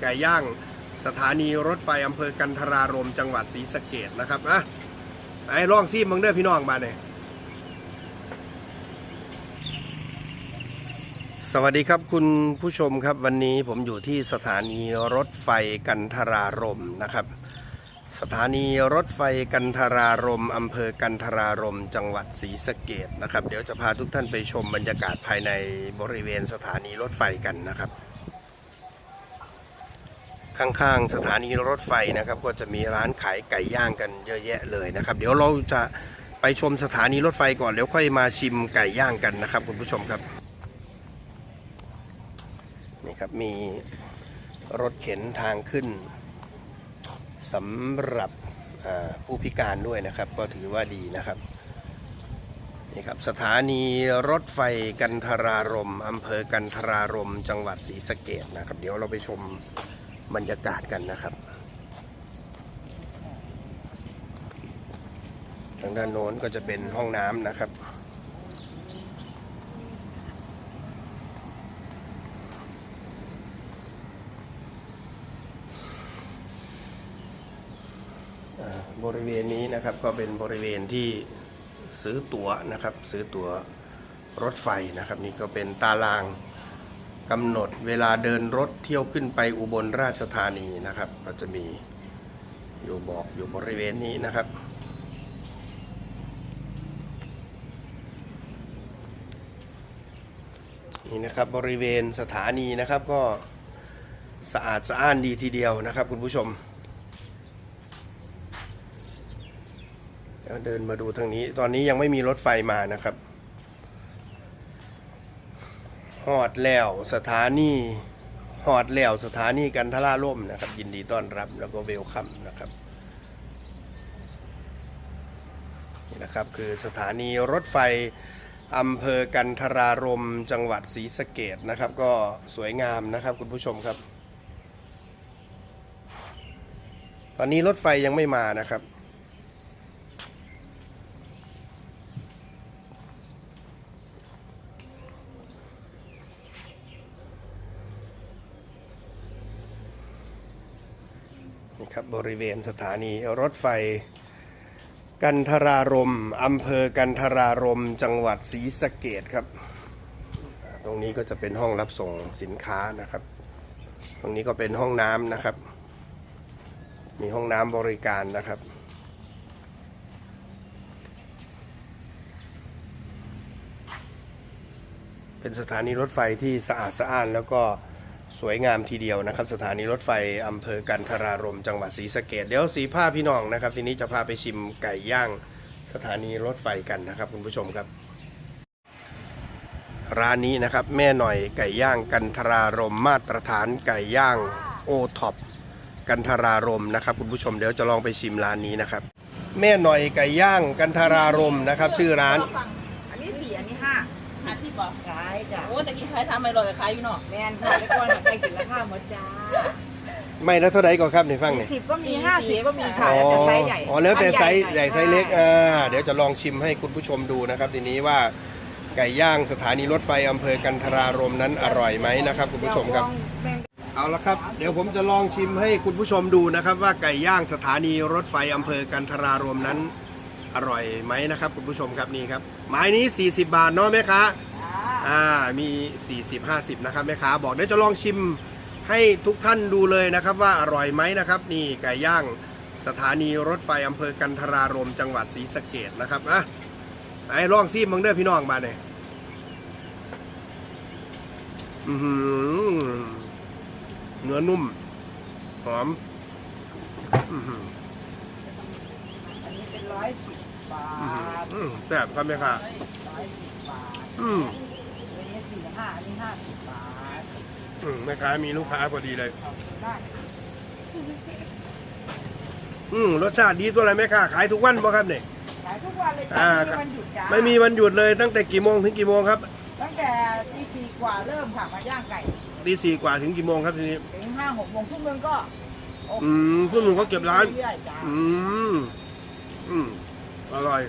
ไก่ย่าง สถานีรถไฟอำเภอกันทรารมจังหวัดศรีสะเกดนะครับอะไอ้ลองซีมึงเด้อพี่น้องมาเนี่ยสวัสดีครับคุณผู้ชมครับวันนี้ผมอยู่ที่สถานีรถไฟกันทรารมนะครับ สถานีรถไฟกันทรารมอำเภอกันทรารมจังหวัดศรีสะเกดนะครับ เดี๋ยวจะพาทุกท่านไปชมบรรยากาศภายในบริเวณสถานีรถไฟกันนะครับ ข้างๆ สถานีรถไฟนะครับ ก็จะมีร้านขายไก่ย่างกันเยอะแยะเลยนะครับ เดี๋ยวเราจะไปชมสถานีรถไฟก่อน เดี๋ยวค่อยมาชิมไก่ย่างกันนะครับคุณผู้ชมครับนี่ครับมีรถเข็นทางขึ้นสำหรับผู้พิการด้วยนะครับ ก็ถือว่าดีนะครับนี่ครับสถานีรถไฟกันทรารมอำเภอกันทรารม จังหวัดศรีสะเกดนะครับ เดี๋ยวเราไปชม บรรยากาศกันนะครับ ทางด้านโน้นก็จะเป็นห้องน้ำนะครับบริเวณนี้นะครับก็เป็นบริเวณที่ซื้อตั๋วนะครับ ซื้อตั๋วรถไฟนะครับ นี่ก็เป็นตาราง กำหนดเวลาเดินรถเที่ยวขึ้นไปอุบลราชธานีนะครับก็จะมีอยู่บอกอยู่บริเวณนี้นะครับ นี่นะครับบริเวณสถานีนะครับก็สะอาดสะอ้านดีทีเดียวนะครับคุณผู้ชมเดี๋ยวเดินมาดูทางนี้ตอนนี้ยังไม่มีรถไฟมานะครับ ฮอดแล้วสถานีฮอดแล้วสถานีกันทล่าล่มนะครับ ยินดีต้อนรับแล้วก็เวลคัมนะครับนี่นะครับคือสถานีรถไฟอำเภอกันทรารมจังหวัดศรีสะเกดนะครับ ก็สวยงามนะครับคุณผู้ชมครับ ตอนนี้รถไฟยังไม่มานะครับ นี่ครับบริเวณสถานีรถไฟ กันทรารมอำเภอกันทรารมจังหวัดศรีสะเกดครับ ตรงนี้ก็จะเป็นห้องรับส่งสินค้านะครับ ตรงนี้ก็เป็นห้องน้ำนะครับ มีห้องน้ำบริการนะครับเป็นสถานีรถไฟที่สะอาดสะอ้านแล้วก็ สวยงามทีเดียวนะครับ สถานีรถไฟอำเภอกันทรารมจังหวัดศรีสะเกดเดี๋ยวสีผ้าพี่น้องนะครับ ทีนี้จะพาไปชิมไก่ย่างสถานีรถไฟกันนะครับคุณผู้ชมครับ ร้านนี้นะครับแม่หน่อยไก่ย่างกันทรารมมาตรฐานไก่ย่างโอท็อปกันทรารมนะครับคุณผู้ชมเดี๋ยวจะลองไปชิมร้านนี้นะครับ แม่หน่อยไก่ย่างกันทรารมนะครับ ชื่อร้านสี่อันนี้ห้า หาที่บอก ขายจ้ะโอ้แต่กี้ขายทำไม่ลอยกับขายอยู่เนาะแมนค่ะแล้วก็หนักไปกินราคาหมดจ้าไม่แล้วเท่าไหร่ก่อนครับในฟังเนี่ยสิบก็มีห้าสิบก็มีค่ะแล้วแต่ไซส์ใหญ่อ๋อแล้วแต่ไซส์ใหญ่ไซส์เล็กใช่อ่าเดี๋ยวจะลองชิมให้คุณผู้ชมดูนะครับ ทีนี้ว่าไก่ย่างสถานีรถไฟอำเภอกันทรารมนั้นอร่อยไหมนะครับ คุณผู้ชมครับแบ่งเอาละครับ เดี๋ยวผมจะลองชิมให้คุณผู้ชมดูนะครับ ว่าไก่ย่างสถานีรถไฟอำเภอกันทรารมนั้นอร่อยไหมนะครับ คุณผู้ชมครับนี่ครับไม้นี้ 40 บาทเนาะแม่ค้าจ้า อ่ามี 40 50 นะครับแม่ค้าบอกเดี๋ยวจะลองชิมให้ทุกท่านดูเลยนะครับว่าอร่อยไหมนะครับนี่ไก่ย่างสถานีรถไฟอำเภอกันทรารมจังหวัดศรีสะเกดนะครับอะไหนลองซิมมึงเด้อพี่น้องมาเนี่ยอือหือเนื้อนุ่ม หอมอื้อหืออันนี้เป็นร้อยสิบบาทอืมแซ่บครับแม่ค้าร้อยสิบบาทอืมตัวนี้สี่ ห้าอันนี้ห้าสิบบาทอืมแม่ค้ามีลูกค้าพอดีเลย ได้อืมรสชาติดีตัวอะไรแม่ค้าขายทุกวันป่ะครับเนี่ย ขายทุกวันเลยจ้าอ่า ไม่มีวันหยุดจ้าไม่มีวันหยุดเลยตั้งแต่กี่โมงถึงกี่โมงครับตั้งแต่ตีสี่กว่าเริ่มค่ะมาย่างไก่ตีสี่กว่าถึงกี่โมงครับทีนี้ ถึงห้าหกโมงทุ่มนึงก็อืมพวกหนูก็เก็บร้าน เรื่อยๆจ้าอืม อืม อร่อย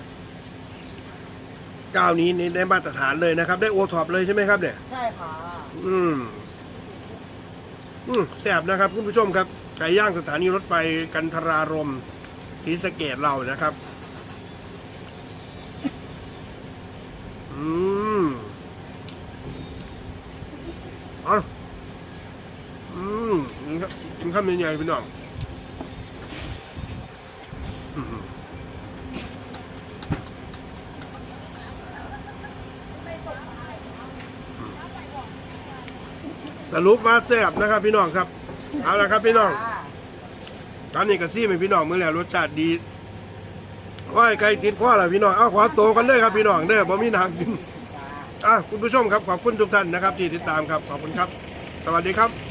เจ้านี้นี่ได้มาตรฐานเลยนะครับ ได้โอท็อปเลยใช่ไหมครับเนี่ย ใช่ค่ะอืม อืมแสบนะครับคุณผู้ชมครับไก่ย่างสถานีรถไฟกันทรารมศรีสะเกดเรานะครับ อืมเอะอืมกินครับกินข้าวใหญ่ๆพี่น้องอื้อ สรุปว่าแซ่บนะครับพี่น้องครับ เอาละครับพี่น้อง ตอนนี้กระซี่เป็นพี่น้องมือแล้วรสชาติดีว่าไก่ติดข้อละพี่น้อง เอาขาโตกันเลยครับพี่น้องเด้อบ่มีน้ำกินจ้าอะคุณผู้ชมครับขอบคุณทุกท่านนะครับที่ติดตามครับขอบคุณครับ สวัสดีครับ